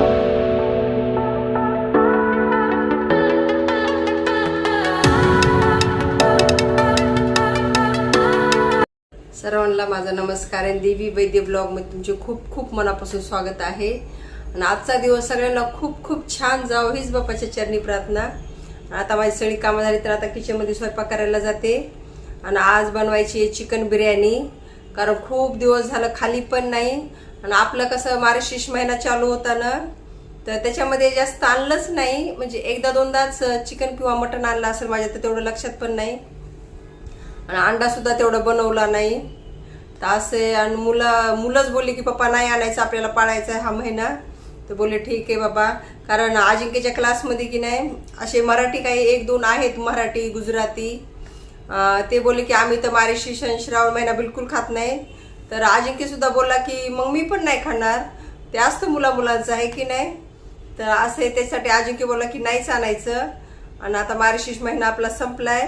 सर्वांना माझा नमस्कार आहे. देवी वैद्य ब्लॉगमध्ये तुमचे खूप खूप मनापासून स्वागत आहे. आणि आजचा दिवस सगळ्यांना खूप खूप छान जावं हीच बाप्पाच्या चरणी प्रार्थना. आता माझी सगळी कामं झाली तर आता किचनमध्ये स्वयंपाक करायला जाते. आणि आज बनवायची आहे चिकन बिर्याणी. कारण खूप दिवस झालं खाली पण नाही. आणि आपलं कसं मार्गशीर्ष महिना चालू होता ना तर त्याच्यामध्ये जास्त आणलंच नाही. म्हणजे एकदा दोनदाच चिकन किंवा मटण आणलं असेल माझ्या तर तेवढं लक्षात पण नाही. आणि अंडासुद्धा तेवढं बनवला नाही. तर असे आणि मुलं मुलंच बोलली की पप्पा नाही आणायचं आपल्याला पाळायचा आहे हा महिना. तर बोलले ठीक आहे बाबा. कारण अजिंक्यच्या क्लासमध्ये की नाही असे मराठी काही एक दोन आहेत मराठी गुजराती. ते बोलले की आम्ही तर मारेशी श्रावण महिना बिलकुल खात नाही. तर अजिंक्य सुद्धा बोलला की मग मी पण नाही खाणार. ते असतं मुला मुलांचं आहे की नाही? तर असे त्यासाठी अजिंक्य बोलला की नाहीच आणायचं. आणि आता मारेशीश महिना आपला संपलाय.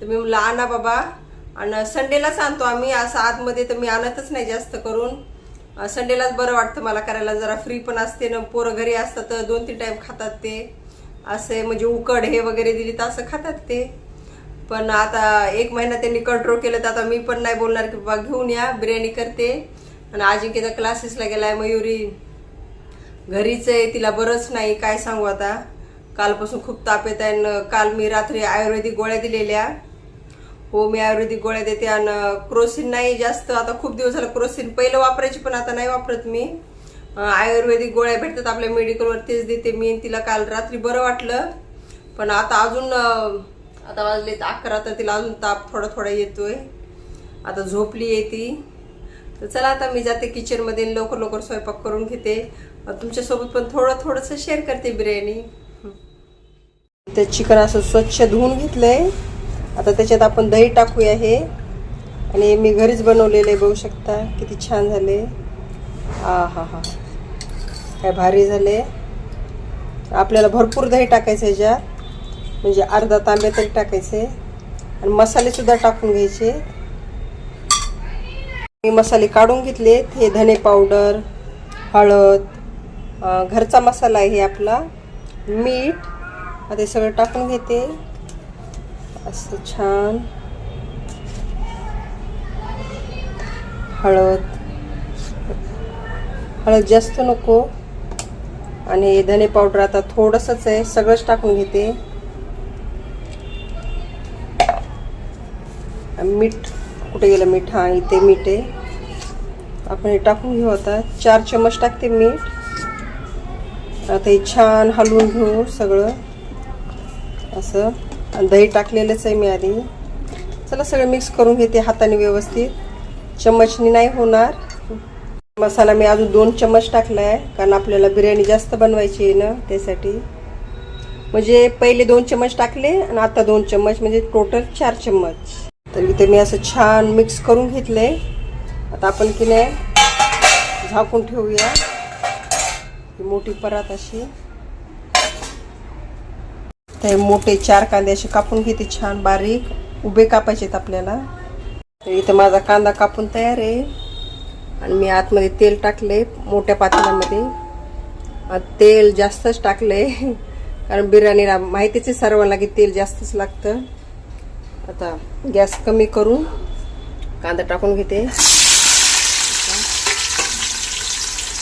तर मी म्हणलं आणा बाबा. आणि संडेलाच आणतो आम्ही. असं आतमध्ये तर मी आणतच नाही जास्त करून. संडेलाच बरं वाटतं मला करायला. जरा फ्री पण असते ना. पोरं घरी असतात तर दोन तीन टाईम खातात ते. असे म्हणजे उकड हे वगैरे दिली तर असं खातात ते. पण आता एक महिना त्यांनी कंट्रोल केलं तर आता मी पण नाही बोलणार की बाबा घेऊन या बिर्याणी करते. आणि अजिंक्यचा क्लासेसला गेलाय मयुरी घरीच आहे तिला बरंच नाही काय सांगू आता. कालपासून खूप ताप येत आहे काल मी रात्री आयुर्वेदिक गोळ्या दिलेल्या. हो मी आयुर्वेदिक गोळ्या देते आणि क्रोसिन नाही जास्त. आता खूप दिवस झालं क्रोसिन पहिलं वापरायची पण आता नाही वापरत मी. आयुर्वेदिक गोळ्या भेटतात आपल्या मेडिकलवर तेच देते मी तिला काल रात्री बरं वाटलं. पण आता अजून आता वाजले अकरा तर तिला अजून ताप थोडा थोडा येतोय. आता झोपली आहे ती. तर चला आता मी जाते किचनमध्ये लवकर लवकर स्वयंपाक करून घेते. तुमच्यासोबत पण थोडं थोडंसं शेअर करते बिर्याणी. ते चिकन असं स्वच्छ धुवून घेतलंय. आता त्याच्यात आपण दही टाकूया हे. आणि मी घरीच बनवलेलं आहे बघू शकता. किती छान झाले. आ हा हा काय भारी झाले. आपल्याला भरपूर दही टाकायचं ह्याच्यात म्हणजे अर्धा तांबे तरी टाकायचे. आणि मसालेसुद्धा टाकून घ्यायचे. मी मसाले काढून घेतलेत. हे धने पावडर हळद घरचा मसाला आहे आपला. मीठ ते सगळं टाकून घेते. असं छान. हळद. हळद जास्त नको. आणि धने पावडर आता थोडंसंच आहे. सगळंच टाकून घेते. मीठ कुठे गेलं मीठ? हां इथे मीठ आहे. आपण हे टाकून घेऊ आता. चार चमच टाकते मीठ. आता हे छान हलवून घेऊ सगळं. असं. आणि दही टाकलेलंच आहे मी आधी. चला सगळं मिक्स करून घेते हाताने व्यवस्थित. चम्मचनी नाही होणार. मसाला मी अजून दोन चम्मच टाकला आहे कारण आपल्याला बिर्याणी जास्त बनवायची आहे ना त्यासाठी. म्हणजे पहिले दोन चम्मच टाकले आणि आता दोन चम्मच म्हणजे टोटल चार चम्मच. तर इथे मी असं छान मिक्स करून घेतलंय. आता आपण की नाही झाकून ठेवूया. मोठी परात अशी. ते मोठे चार कांदे असे कापून घेते छान बारीक. उभे कापायचेत आपल्याला. तर इथं माझा कांदा कापून तयार आहे. आणि मी आतमध्ये तेल टाकले मोठ्या पातेल्यामध्ये. तेल जास्तच टाकले कारण बिर्याणीला माहितीच आहे सर्वांना की तेल जास्तच लागतं. आता गॅस कमी करून कांदा टाकून घेते.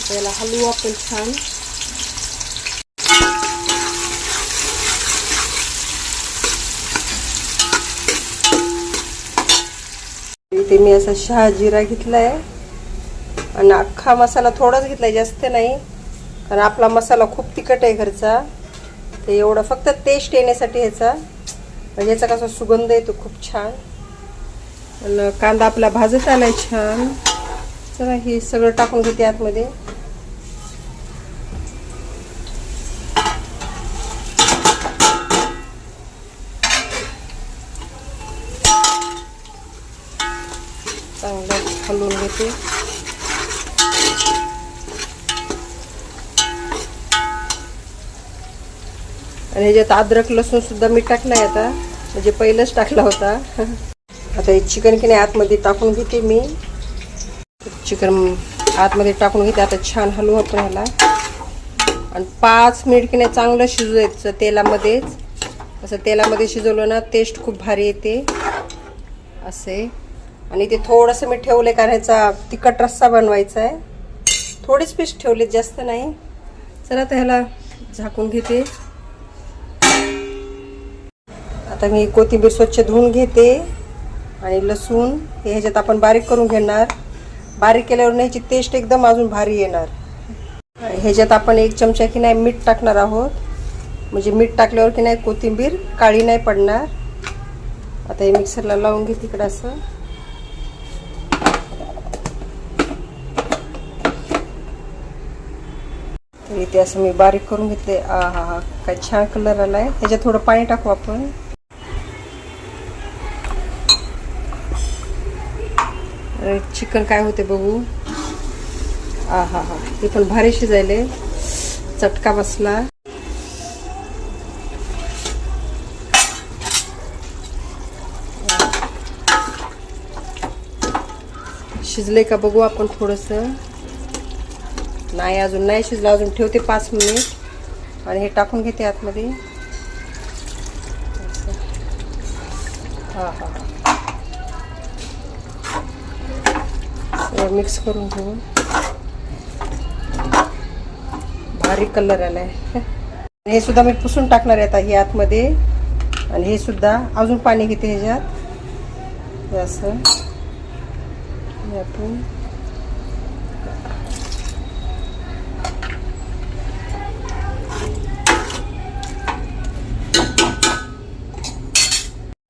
त्याला हलवू आपण छान. इथे मी असा शहा जिरा घेतलाय. आणि अख्खा मसाला थोडाच घेतलाय जास्त नाही. कारण आपला मसाला खूप तिखट आहे घरचा. ते एवढं फक्त टेस्ट येण्यासाठी ह्याचा. याचा कसा सुगंध येतो खूप छान. आणि कांदा आपला भाजत आलाय छान. चला हे सगळं टाकून घेते आतमध्ये. चांगलं हलवून घेते. आणि ह्याच्यात अद्रक लसूण सुद्धा मी टाकलाय आता. म्हणजे पहिलंच टाकला होता. आता हे चिकन की नाही आतमध्ये टाकून घेते मी. चिकन आतमध्ये टाकून घेते. आता छान हलवू आपण ह्याला. आणि पाच मिनिट की नाही चांगलं शिजू द्यायचं तेलामध्येच. असं तेलामध्ये शिजवलं ना टेस्ट खूप भारी येते. असे. आणि ते थोडंसं मी ठेवलं आहे कारण ह्याचा तिखट रस्सा बनवायचा आहे. थोडेच पीस ठेवले जास्त नाही. चला तर ह्याला झाकून घेते. आता मी कोथिंबीर स्वच्छ धुवून घेते आणि लसूण हे ह्याच्यात आपण बारीक करून घेणार. बारीक केल्यावर ह्याची टेस्ट एकदम अजून भारी येणार. ह्याच्यात आपण एक चमचा की नाही मीठ टाकणार आहोत. म्हणजे मीठ टाकल्यावर की नाही कोथिंबीर काळी नाही पडणार. आता हे मिक्सरला लावून घे तिकडं असं. तर इथे असं मी बारीक करून घेतले हा हा हा काय छान कलर आला आहे ह्याच्यात थोडं पाणी टाकू आपण. चिकन काय होते बघू? आ हा हा. ते पण भारी शिजायले. चटका बसला. शिजले का बघू आपण थोडस. नाही अजून नाही शिजलं. अजून ठेवते पाच मिनिट. आणि हे टाकून घेते आतमध्ये. हा हा. मिक्स करून घेऊ भारी कलर आलाय. हे सुद्धा मी पुसून टाकणार आहे आता हे आतमध्ये. आणि हे सुद्धा अजून पाणी घेते ह्याच्यात. हे असं.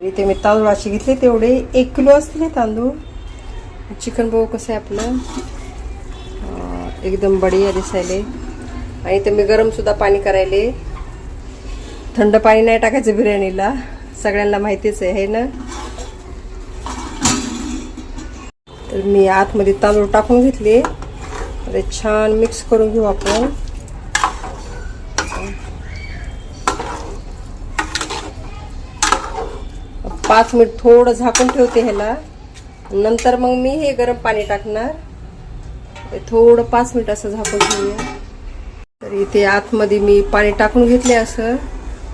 इथे मी तांदूळ असे घेतले तेवढे एक किलो असतील तांदूळ. चिकन बघू कसं आहे आपलं? एकदम बढिया दिसायले. आणि इथे मी गरमसुद्धा पाणी करायले. थंड पाणी नाही टाकायचं बिर्याणीला. सगळ्यांना माहितीच आहे हे ना? तर मी आतमध्ये तांदूळ टाकून घेतले. अरे छान मिक्स करून घेऊ आपण. पाच मिनिट थोडं झाकून ठेवते ह्याला. नंतर मग मी हे गरम पाणी टाकणार. थोडं पाच मिनिट असं झाकून घेऊया तर इथे आतमध्ये मी पाणी टाकून घेतले असं.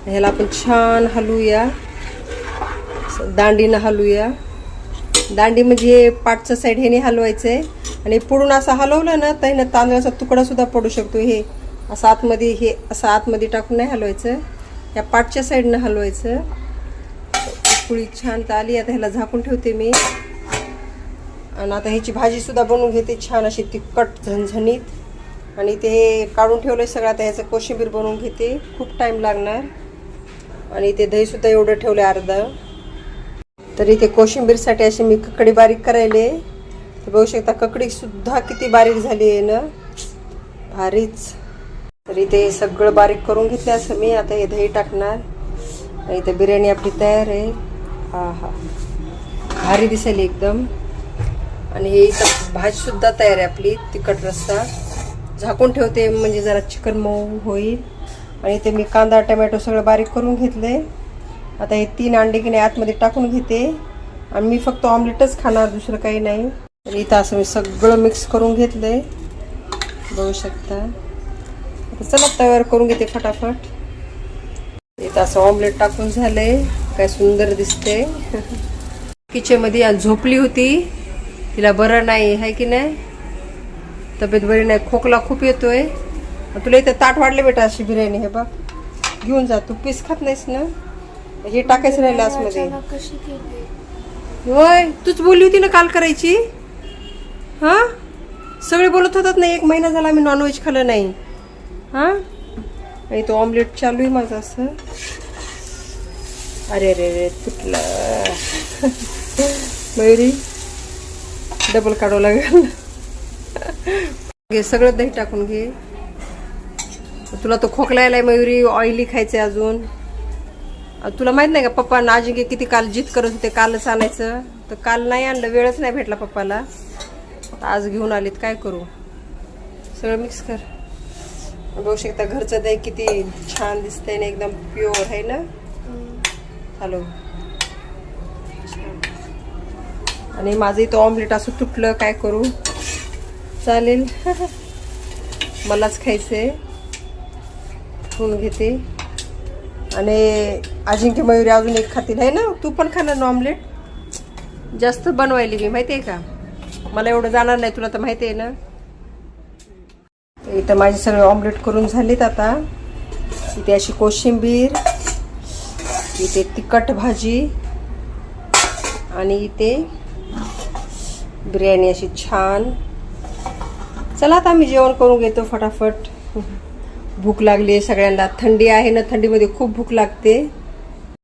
ह्याला आपण छान हलवूया. दांडीनं हलवूया. दांडी म्हणजे पाठच्या पाठचं साईड ह्याने हलवायचं आहे आणि पुढून असं हलवलं ना तर ह्यानं तांदळाचा तुकडा सुद्धा पडू शकतो. हे असं आतमध्ये हे असं आतमध्ये टाकून नाही हलवायचं. या पाठच्या साईडनं हलवायचं. पुळी छान तर आली. आता ह्याला झाकून ठेवते मी. आणि आता ह्याची भाजीसुद्धा बनवून घेते छान अशी तिखट झणझणीत. आणि ते काढून ठेवलंय सगळं. आता ह्याचं कोशिंबीर बनवून घेते. खूप टाईम लागणार. आणि ते दहीसुद्धा एवढं ठेवलं अर्धं. तर इथे कोशिंबीरसाठी अशी मी ककडी बारीक करायले. तर बघू शकता ककडीसुद्धा किती बारीक झाली आहे ना. भारीच. तर इथे सगळं बारीक करून घेतलं असं मी. आता हे दही टाकणार. आणि इथे बिर्याणी आपली तयार आहे. हा हा भारी दिसेल एकदम. आणि हे इथं तयार आहे आपली तिखट रस्सा. झाकून ठेवते म्हणजे जरा चिकन मऊ होईल. आणि इथे मी कांदा टमॅटो सगळं बारीक करून घेतले. आता हे तीन अंडे की नाही आतमध्ये टाकून घेते. आणि मी फक्त ऑमलेटच खाणार दुसरं काही नाही. आणि इथं असं मी सगळं मिक्स करून घेतलं. बघू शकता. आता चला तयार करून घेते फटाफट. इथं असं ऑमलेट टाकून झालंय. काय सुंदर दिसते किचनमध्ये आज झोपली होती. तिला बरं नाही आहे की नाही? तब्येत बरी नाही खोकला खूप येतोय. तुला इथं ताट वाढले बेटा अशी बिर्याणी हे बघ. घेऊन जा तू पीस खात नाहीस ना? हे टाकायचं कशी केली? होय तूच बोलली होती ना काल करायची? हा? सगळे बोलत होतात ना एक महिना झाला आम्ही नॉनव्हेज खाल्लं नाही. हा? आणि तो ऑमलेट चालू आहे माझं असं. अरे अरे अरे तुटलं. मयुरी? डबल काढावं लागेल. घे सगळं दही टाकून घे. तुला तो खोकला यायलाय मयुरी ऑइली खायचंय अजून. तुला माहीत नाही का पप्पा नाजिंगे किती काल जित करत होते कालच आणायचं. तर काल नाही आणलं वेळच नाही भेटला पप्पाला. आज घेऊन आलीत काय करू? सगळं मिक्स कर. बघू शकता घरचं दही किती छान दिसतंय ना एकदम प्युअर आहे ना? हॅलो आणि माझं इथं ऑमलेट असं तुटलं काय करू? चालेल. मलाच खायचं आहे होऊन घेते. आणि अजिंक्य मयुरी अजून एक खातील. आहे ना? तू पण खाणार ना ऑमलेट जास्त बनवायली मी माहिती आहे का? मला एवढं जाणार नाही तुला तर माहिती आहे ना? इथं माझे सगळे ऑमलेट करून झालेत आता. इथे अशी कोशिंबीर इथे तिखट भाजी आणि इथे बिर्याणी अशी छान. चला आता आम्ही जेवण करून घेतो फटाफट. भूक लागली आहे सगळ्यांना. थंडी आहे ना थंडीमध्ये खूप भूक लागते.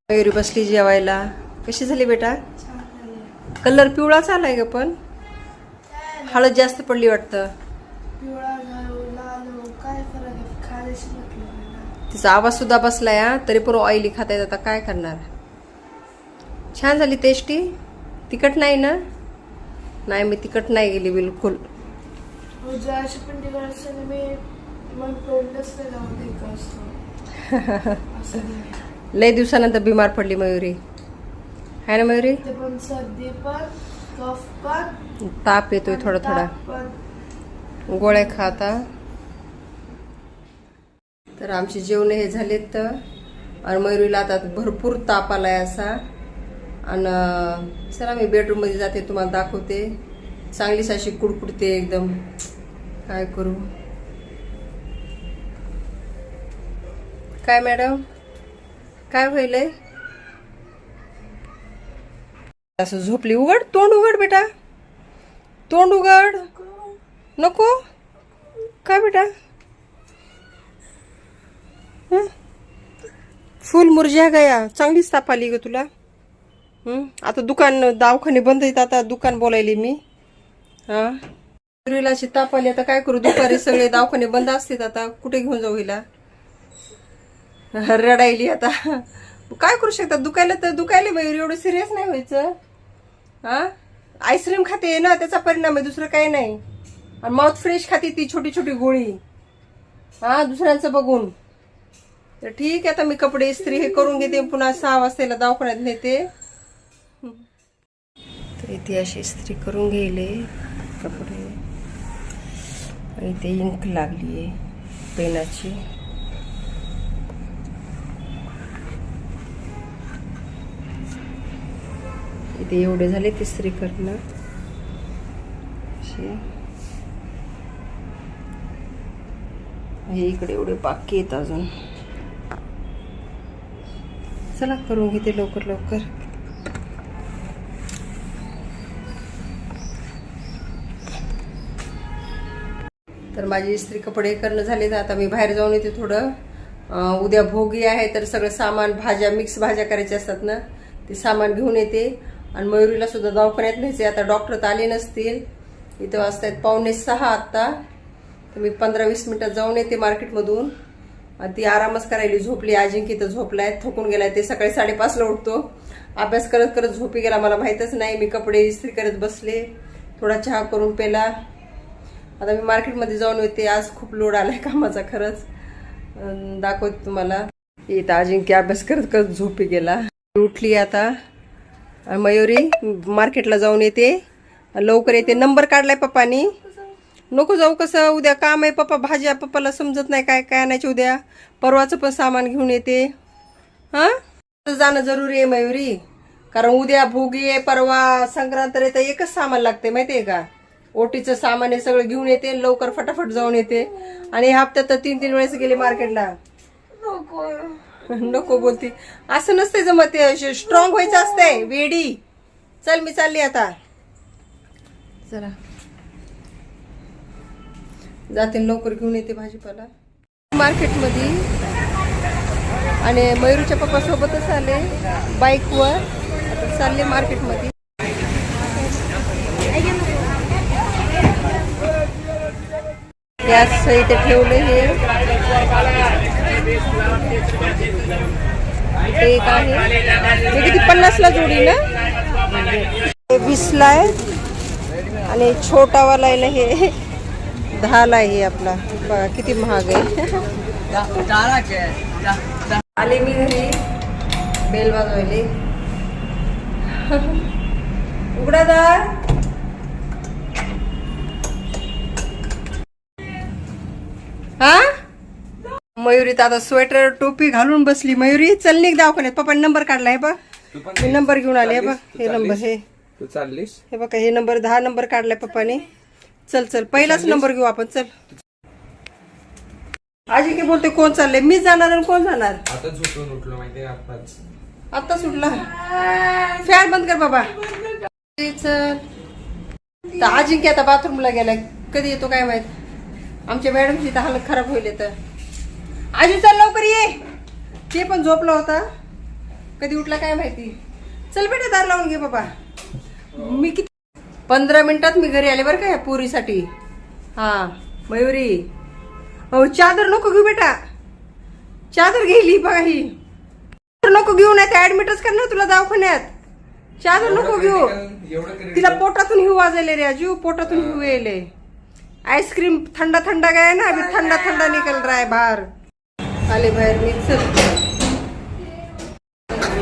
मयुरी बसली जेवायला. कशी झाली बेटा? कलर पिवळाच आलाय ग पण. हळद जास्त पडली वाटतं. तिचा आवाज सुद्धा बसलाय तरी पण ऑइली खाता येत आता काय करणार? छान झाली टेस्टी तिखट नाही ना? नाही मी तिखट नाही गेली बिलकुल. अशी पण मी मग तोंडच नाही. लय दिवसानंतर बिमार पडली मयुरी. आहे ना मयुरी? ते पण सर्दी पण कफ पण. ताप येतोय थोडा थोडा गोळ्या खाता तर आमचे जेवण हे झालेत तर. आणि मयुरीला आता भरपूर ताप आलाय असा. आणि चला मी बेडरूममध्ये जाते तुम्हाला दाखवते. चांगलीच अशी कुडकुडते एकदम. काय करू? काय मॅडम काय व्हायलंय? असं झोपली. उघड तोंड उघड बेटा. तोंड उघड. नको. काय बेटा? फुल मुरझा गया. चांगलीच ताप आली ग तुला. आता दुकान दवाखाने बंद येत आता दुकान बोलायली मी. हा? अशी ताप आली आता काय करू? दुपारी सगळे दवाखाने बंद असतात आता. कुठे घेऊन जाऊ हिला? रडायली आता. काय करू शकतात दुखायला तर दुखायला मयूर एवढं सिरियस नाही व्हायचं. हा? आईस्क्रीम खाते ना त्याचा परिणाम आहे दुसरं काही नाही. आणि माउथ फ्रेश खाते ती छोटी छोटी गोळी. हा दुसऱ्यांचं बघून. तर ठीक आहे आता मी कपडे इस्त्री हे करून घेते. पुन्हा सहा वाजता दवाखान्यात नेते. तर इथे अशी इस्त्री करून घेले कपडे. आणि ते इंक लागली आहे पेनाची. इथे एवढे झाले तिसरी करणं. असे हे इकडे एवढे बाकी आहेत अजून. चला करून घेते लवकर लवकर. तर माझी इस्त्री कपडे करणं झाले तर आता मी बाहेर जाऊन येते थोडं उद्या भोगी आहे तर सगळं सामान भाज्या मिक्स भाज्या करायच्या असतात ना ते सामान घेऊन येते. आणि मयुरीला सुद्धा दवाखान्यात न्यायचे आता डॉक्टर तर आले नसतील. इथं वाजतायत पावणे सहा आत्ता. तर मी पंधरा वीस मिनटात जाऊन येते मार्केटमधून. आणि ती आरामच करायली. झोपली. अजिंक्य तर झोपलाय थकून गेलाय. ते सकाळी साडेपाचला उठतो. अभ्यास करत करत झोपी गेला. मला माहीतच नाही. मी कपडे इस्त्री करत बसले. थोडा चहा करून पेला. आता मी मार्केटमध्ये जाऊन येते. आज खूप लोड आलाय कामाचा खरंच. दाखवते तुम्हाला. इथं अजिंक्य अभ्यास करत करत झोपी गेला. उठली आता. मयुरी मार्केटला जाऊन येते. लवकर येते. नंबर काढलाय पप्पानी. नको जाऊ कसं. उद्या काम आहे पप्पा. भाज्या पप्पाला समजत नाही काय काय आणायचे उद्या. परवाचं पण सामान घेऊन येते. हा? जाणं जरुरी आहे मयुरी. कारण उद्या भोगी आहे परवा संक्रांत आहे तर एकच सामान लागते माहितीये का? ओटीचं सामान हे सगळं घेऊन येते लवकर फटाफट जाऊन येते. आणि ह्या हप्त्यात तर तीन तीन वेळेस गेले मार्केटला. नको. बोलती. असं नसते जमत स्ट्रॉंग व्हायचं असतंय वेडी. चल मी चालली आता. चला. जाते लवकर घेऊन येते भाजीपाला. मार्केटमध्ये. आणि मयुरीच्या पप्पा सोबतच आले बाईकवर चालले मार्केटमध्ये. गॅस इथे ठेवले हे. एक आहे. हे किती पन्नासला जोडी ना? वीसला आहे. आणि छोटावाला आहे ना हे दहाला आहे आपला. बघा किती महाग आहे. आले मी घरी. बेल वाजवायले. उघडा हा? मयुरी तर आता स्वेटर टोपी घालून बसली. मयुरी चल निघ दवाखान्यात. पप्पाने नंबर काढला हे बघ मी नंबर घेऊन आले हे बघ. हे नंबर? हे. तू चाललीस? हे बघा हे नंबर दहा नंबर काढलाय पप्पाने. चल चल. पहिलाच नंबर घेऊ आपण. चल. आजी काय बोलते कोण चाललंय? मी जाणार आणि कोण जाणार? आता झोपून उठलो माहितीये का आताच आता सुटला. फॅन बंद कर बाबा. चल. तर अजिंक्य आता बाथरूमला गेलाय. कधी येतो काय माहीत? आमच्या मॅडमची तर हालत खराब होईल तर. आजी चल लवकर ये. ते पण झोपला होता. कधी उठला काय माहिती. चल बेटा दार लावून घे बाबा. मी किती पंधरा मिनिटात मी घरी आले बरं का ह्या पुरीसाठी. हा मयुरी. अहो चादर नको घेऊ बेटा. चादर गेली बघा ही. चादर नको घेऊ नाही ते ऍडमिटच करणार तुला दवाखान्यात. चादर नको घेऊ. तिला पोटातून हिव वाजले रे अजू पोटातून हिव येले आईस्क्रीम थंडा थंडा गया ना? अभी थंडा थंडा निकल रहा है बाहर। आले बाहेर मी चल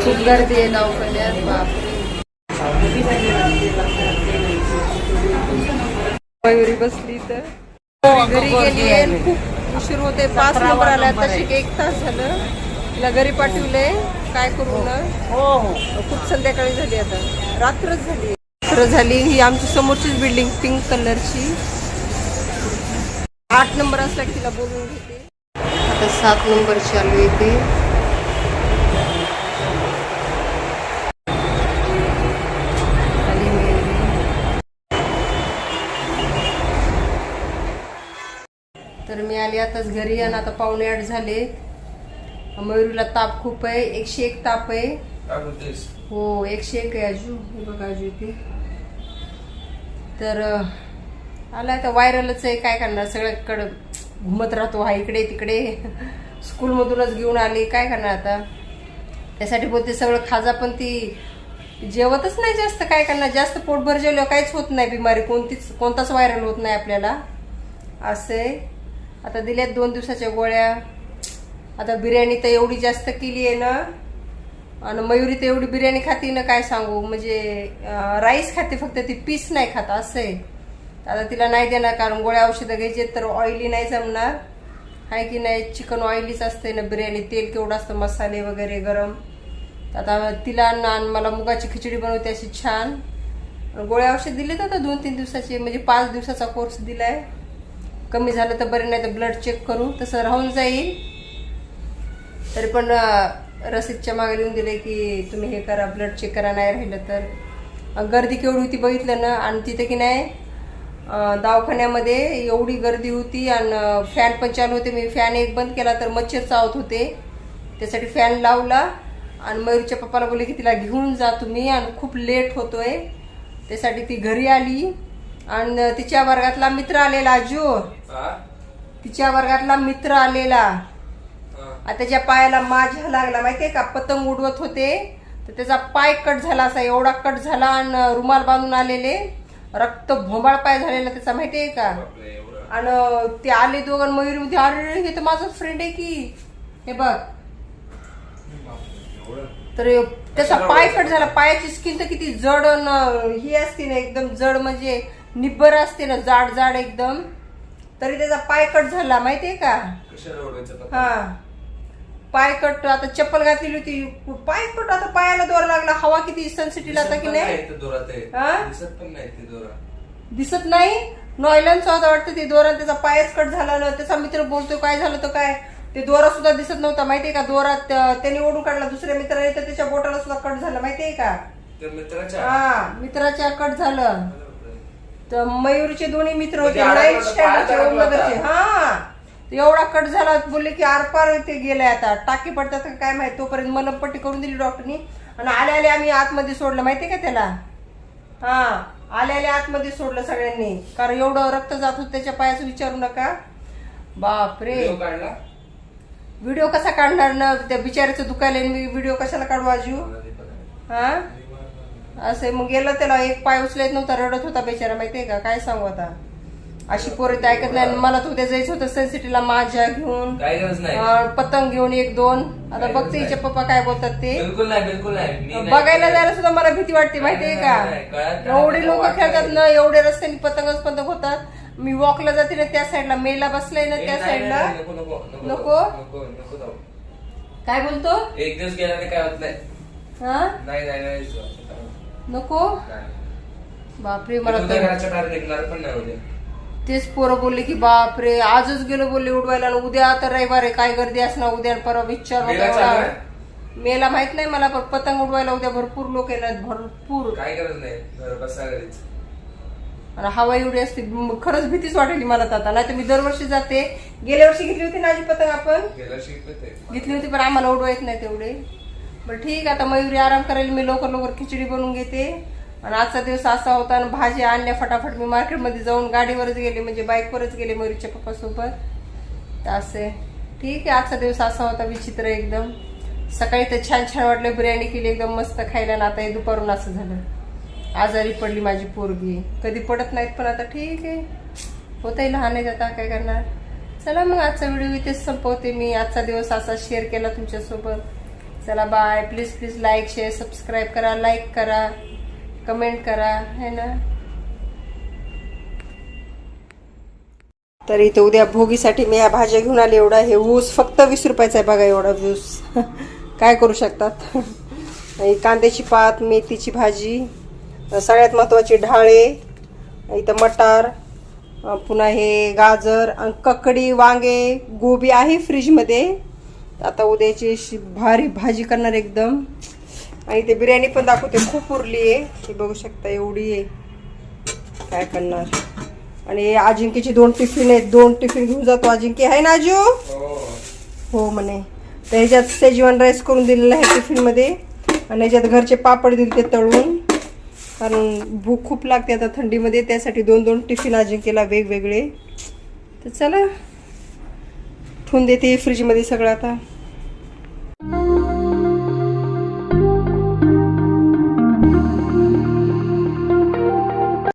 खूप गर्दी आहे दवाखान्यात बापरे बसली तर। घरी गेली आहे खूप उशीर होते पाच नंबर आला. तशी एक तास झालं. तिला घरी पाठवले काय करू ना खूप संध्याकाळी झाली आता. रात्रच झाली. रात्र झाली. ही आमची समोरचीच बिल्डिंग पिंक कलरची आठ नंबर असला की तिला बोलून घेते. आता सात नंबर चालू येते. तर मी आली आताच घरी आणि आता पावणे आठ झाले मयुरीला ताप खूप आहे. एकशे एक ताप आहे. हो एकशे एक आहे अजू बघा अजू इथे तर आला आता व्हायरलच आहे काय करणार? सगळ्याकडं घुमत राहतो हा इकडे तिकडे. स्कूलमधूनच घेऊन आली काय करणार आता? त्यासाठी बोलते सगळं खाजा पण ती जेवतच नाही जास्त काय करणार? जास्त पोटभर जेवल्यावर काहीच होत नाही बिमारी कोणतीच कोणताच व्हायरल होत नाही आपल्याला. असे. आता दिल्यात दोन दिवसाच्या गोळ्या. आता बिर्याणी तर एवढी जास्त केली आहे ना. आणि मयुरी तर एवढी बिर्याणी खाते ना काय सांगू? म्हणजे राईस खाते फक्त ती पीस नाही खात असं. आहे आता तिला नाही देणार कारण गोळ्या औषधं घ्यायचे तर ऑइली नाही जमणार. आहे की नाही? चिकन ऑइलीच असते ना बिर्याणी. तेल केवढं असतं? मसाले वगैरे गरम. आता तिला ना मला मुगाची खिचडी बनवते अशी छान. गोळ्या औषध दिलेत आता दोन तीन दिवसाचे म्हणजे पाच दिवसाचा कोर्स दिलाय. कमी झालं तर बरं नाही तर ब्लड चेक करू. तसं राहून जाईल. तरी पण रसीदच्या मागे लिहून दिले की तुम्ही हे करा ब्लड चेक करा नाही राहिलं तर. गर्दी केवढी होती बघितलं ना? आणि तिथे की नाही दवाखान्यामध्ये एवढी गर्दी होती आणि फॅन पण चालू होते. मी फॅन एक बंद केला तर मच्छर चावत होते. त्यासाठी फॅन लावला आणि मयूरच्या पप्पाला बोलले की तिला घेऊन जा तुम्ही आणि खूप लेट होतोय. त्यासाठी ती घरी आली. आणि तिच्या वर्गातला मित्र आलेला अजू? तिच्या वर्गातला मित्र आलेला. त्याच्या पायाला माझ्या लागला. माहितीये का? पतंग उडवत होते. तर त्याचा पाय कट झाला असा एवढा कट झाला आणि रुमाल बांधून आलेले. रक्त भोबाळ पाय झालेला त्याचा माहितीये का? बापरे, एवढं. आणि ते आले दोघं मयुरी मध्ये अरे हे तर माझा फ्रेंड आहे की. हे बघ. तर त्याचा पाय कट झाला. पायाची स्किन तर किती जड ही असते ना एकदम जड म्हणजे निब्बर असते ना जाड जाड एकदम. तरी त्याचा पाय कट झाला माहितीये का? हा. पाय कट आता चप्पल घातलेली होती. पाय कट आता पायाला दोर लागला. हवा किती सेन्सिटिव्ह आता की नाही? दिसत नाही दोरा नॉयलनचं होता वाटतं ते दोरा त्याचा पायच कट झाला ना त्याचा मित्र बोलतो काय झालं तर काय? ते दोरा सुद्धा दिसत नव्हता माहितीये का? दोरात अं, त्याने ओढून काढला. दुसऱ्या मित्राने तर त्याच्या बोटाला सुद्धा कट झाला माहितीये का? हा मित्राच्या कट झालं. तर मयूरचे दोन्ही मित्र होते म्हणजे होता. हा. एवढा कट झाला बोलले की आरपार ते गेलाय आता. टाकी पडतात का काय माहीत? तोपर्यंत मलमपट्टी करून दिली डॉक्टरनी. आणि आले आले आम्ही आतमध्ये सोडलं. माहितीये का त्याला? हा आले आले आतमध्ये सोडलं सगळ्यांनी. कारण एवढं रक्त जात होतं त्याच्या पायाचं विचारू नका. बापरे. व्हिडिओ काढला? व्हिडिओ कसा काढणार ना? त्या बिचाऱ्याचं दुखायला मी व्हिडिओ कशाला काढू आजू? आहे. हा? असं मग गेलं त्याला एक पाय उचलायत नव्हता रडत होता बेचारा. माहितीये का? काय सांगू आता? अशी पोरं ते ऐकत नाही. मला तर उद्या जायचं होतं. सेन्सिटीला माझ्या घेऊन काय गरज नाही. अं, पतंग घेऊन एक दोन. आता काय बघते नाही. हिचे पप्पा काय बोलतात ते. बिलकुल नाही बिलकुल नाही. मी नाही बघायला. जायला सुद्धा मला भीती वाटते माहितीये नाही, का? नाही, नाही, कळत नाही. एवढे लोक खेळतात. ना एवढे रस्त्याने पतंगच पतंग होतात. मी वॉकला जाते ना त्या साईडला मेला बसलाय ना ए, त्या नाही, साईडला नाही, नको नको नको नको? नको? नको जाऊ काय बोलतो? एक दिवस गेल्याने काय होत नाही. हा? नाही नाही नाही जाऊ. नको? नाही. बापरे मला तर घराच्या बाहेर निघणार पण नाही उद्या. तेच पोरं बोलले की बापरे आजच गेलो बोलले उडवायला. उद्या तर रविवार आहे. काय गर्दी असणार उद्या? परवा विचार मेला चालू आहे? मेला माहीत नाही मला पण पतंग उडवायला उद्या भरपूर लोक येणार. भरपूर. काय गरज नाही. घर बसा घरीच. आणि हवा एवढी असते. म- खरंच भीतीच वाटेली मला तर आता. नाही तर मी दरवर्षी जाते. गेल्या वर्षी घेतली होती ना आजी पतंग आपण? गेला शिकलं ते घेतली होती पण आम्हाला उडवा येत नाही तेवढे. बरं ठीक आहे. आता मयुरी आराम करायला मी लवकर लवकर खिचडी बनवून घेते. आणि आजचा दिवस असा होता आणि भाजी आणल्या फटाफट मी मार्केटमध्ये जाऊन गाडीवरच गेले म्हणजे बाईकवरच गेले मयुरीच्या पप्पासोबत. तर असे ठीक आहे आजचा दिवस असा होता विचित्र एकदम. सकाळी तर छान छान वाटलं बिर्याणी केली एकदम मस्त खायला आणि आता हे दुपारून असं झालं. आजारी पडली माझी पोरगी. कधी पडत नाहीत पण आता ठीक आहे. होतही लहान आहे आता काय करणार? चला मग आजचा व्हिडिओ इथेच संपवते मी. आजचा दिवस असा शेअर केला तुमच्यासोबत. चला bye. Please please like share subscribe करा लाईक करा. कमेंट करा है ना? तर इथे उद्या भोगीसाठी मी या भाज्या घेऊन आले एवढा हे ऊस फक्त वीस रुपयाचा आहे बघा एवढा ऊस. काय करू शकतात? कांद्याची पात मेथीची भाजी सगळ्यात महत्त्वाची ढाळे इथं मटार पुन्हा हे गाजर ककडी वांगे गोबी आहे फ्रीजमध्ये. आता उद्याची भारी भाजी करणार एकदम. आणि ते बिर्याणी पण दाखवते. खूप उरली आहे. हे बघू शकता एवढी आहे. काय करणार? आणि अजिंक्यची दोन टिफिन आहेत. दोन टिफिन घेऊन जातो अजिंक्य. आहे ना अजू हो हो म्हणे. तर ह्याच्यात सेजवान राईस करून दिलेला आहे टिफिनमध्ये आणि ह्याच्यात घरचे पापड दिले ते तळून. कारण भूक खूप लागते आता थंडीमध्ये. त्यासाठी दोन दोन टिफिन अजिंक्यला वेगवेगळे. तर चला. ठेवून देते फ्रीजमध्ये सगळं आता.